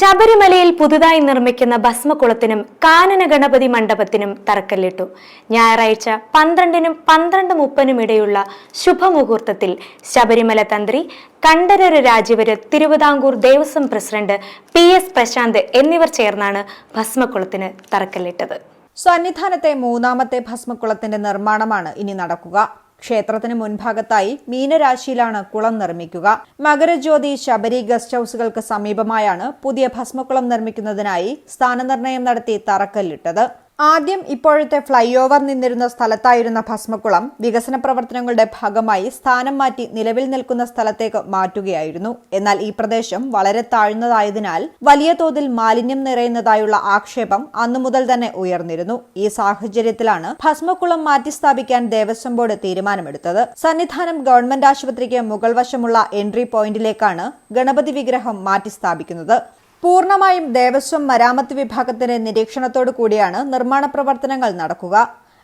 ശബരിമലയിൽ പുതുതായി നിർമ്മിക്കുന്ന ഭസ്മകുളത്തിനും കാനന ഗണപതി മണ്ഡപത്തിനും തറക്കല്ലിട്ടു. ഞായറാഴ്ച പന്ത്രണ്ടിനും പന്ത്രണ്ട് മുപ്പതിനും ഇടയുള്ള ശുഭമുഹൂർത്തത്തിൽ ശബരിമല തന്ത്രി Kandararu Rajeevaru Thiruvithamkoor Devaswom president P S Prashanth എന്നിവർ ചേർന്നാണ് ഭസ്മകുളത്തിന് തറക്കല്ലിട്ടത്. സന്നിധാനത്തെ മൂന്നാമത്തെ ഭസ്മക്കുളത്തിന്റെ നിർമ്മാണമാണ് ഇനി നടക്കുക. ക്ഷേത്രത്തിന് മുൻഭാഗത്തായി മീനരാശിയിലാണ് കുളം നിർമ്മിക്കുക. മകരജ്യോതി ശബരി ഗസ്റ്റ് ഹൌസുകൾക്ക് സമീപമായാണ് പുതിയ ഭസ്മക്കുളം നിർമ്മിക്കുന്നതിനായി സ്ഥാനനിർണയം നടത്തി തറക്കല്ലിട്ടത്. ആദ്യം ഇപ്പോഴത്തെ ഫ്ലൈ ഓവർ നിന്നിരുന്ന സ്ഥലത്തായിരുന്ന ഭസ്മക്കുളം വികസന പ്രവർത്തനങ്ങളുടെ ഭാഗമായി സ്ഥാനം മാറ്റി നിലവിൽ നിൽക്കുന്ന സ്ഥലത്തേക്ക് മാറ്റുകയായിരുന്നു. എന്നാൽ ഈ പ്രദേശം വളരെ താഴ്ന്നതായതിനാൽ വലിയ തോതിൽ മാലിന്യം നിറയുന്നതായുള്ള ആക്ഷേപം അന്നു മുതൽ തന്നെ ഉയർന്നിരുന്നു. ഈ സാഹചര്യത്തിലാണ് ഭസ്മക്കുളം മാറ്റി സ്ഥാപിക്കാൻ ദേവസ്വം ബോർഡ് തീരുമാനമെടുത്തത്. സന്നിധാനം ഗവൺമെന്റ് ആശുപത്രിക്ക് മുകൾ വശമുള്ള എൻട്രി പോയിന്റിലേക്കാണ് ഗണപതി വിഗ്രഹം മാറ്റി സ്ഥാപിക്കുന്നത്. പൂർണമായും ദേവസ്വം മരാമത്ത് വിഭാഗത്തിന്റെ നിരീക്ഷണത്തോടു കൂടിയാണ് നിർമ്മാണ പ്രവർത്തനങ്ങൾ നടക്കുക.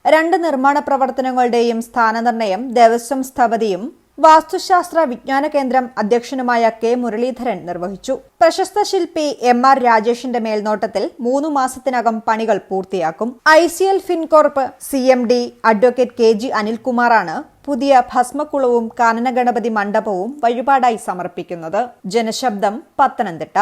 രണ്ട് നിർമ്മാണ പ്രവർത്തനങ്ങളുടെയും സ്ഥാനനിർണയം ദേവസ്വം സ്ഥപതിയും വാസ്തുശാസ്ത്ര വിജ്ഞാന കേന്ദ്രം അധ്യക്ഷനുമായ കെ മുരളീധരൻ നിർവഹിച്ചു. പ്രശസ്ത ശില്പി എം ആർ രാജേഷിന്റെ മേൽനോട്ടത്തിൽ മൂന്നു മാസത്തിനകം പണികൾ പൂർത്തിയാക്കും. I C L Fincorp C M D advocate K G അനിൽകുമാറാണ് പുതിയ ഭസ്മക്കുളവും കാനനഗണപതി മണ്ഡപവും വഴിപാടായി സമർപ്പിക്കുന്നത്. ജനശബ്ദം പത്തനംതിട്ട.